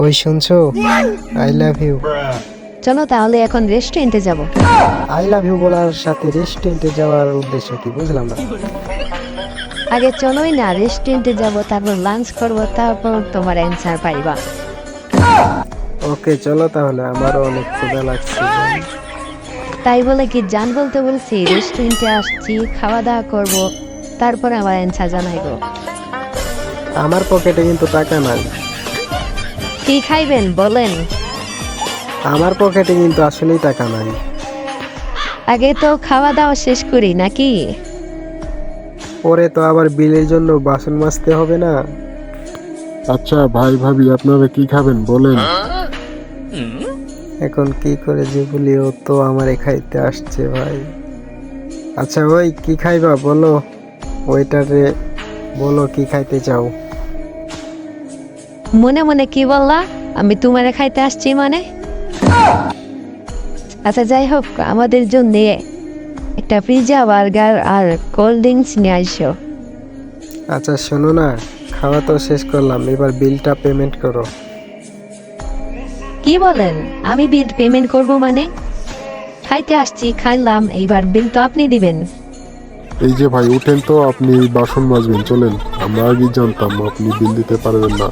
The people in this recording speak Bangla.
ওই শুনছো? আই লাভ ইউ চলো তাহলে এখন রেস্টুরেন্টে যাব। আই লাভ ইউ বলার সাথে রেস্টুরেন্টে যাওয়ার উদ্দেশ্য কি? বুঝলাম না। আগে চলোই না রেস্টুরেন্টে যাব তারপর লাঞ্চ করব তারপর তোমার অ্যান্সার পাইবা। ওকে চলো তাহলে আমারও অনেক ক্ষুধা লাগছে। তাই বলে কি জান বলতে বলছি রেস্টুরেন্টে আসছি খাওয়া দাওয়া করব তারপর আমার অ্যান্সার জানাইবো। আমার পকেটে কিন্তু টাকা নাই। কি খাইবেন বলেন। আমার পকেটে কিন্তু আসলেই টাকা নাই। আগে তো খাওয়া দাওয়া শেষ করি নাকি? পরে তো আবার বিলের জন্য বাসন মাজতে হবে না। আচ্ছা ভাই ভাবি আপনারা কি খাবেন বলেন। এখন কি করে যে বলি ও তো আমারে খাইতে আসছে ভাই। আচ্ছা ওই কি খাইবা বলো। ওইটারে বলো কি খাইতে চাও। মনে মনে কি বললা? আমি তোমারে খাইতে আসছি মানে? আচ্ছা যাই হোক আমাদের জন্য একটা পিৎজা বার্গার আর কোল্ড ড্রিঙ্কস নিয়ে আসো। আচ্ছা শোনো না খাওয়া তো শেষ করলাম এবার বিলটা পেমেন্ট করো। কি বলেন? আমি বিল পেমেন্ট করব মানে? খাইতে আসছি খাইলাম এইবার বিল তো আপনি দিবেন। এই যে ভাই, উঠেন তো, আপনি বাসন মাজবেন, চলেন। আমরা আগেই জানতাম, আপনি বিল দিতে পারবেন না।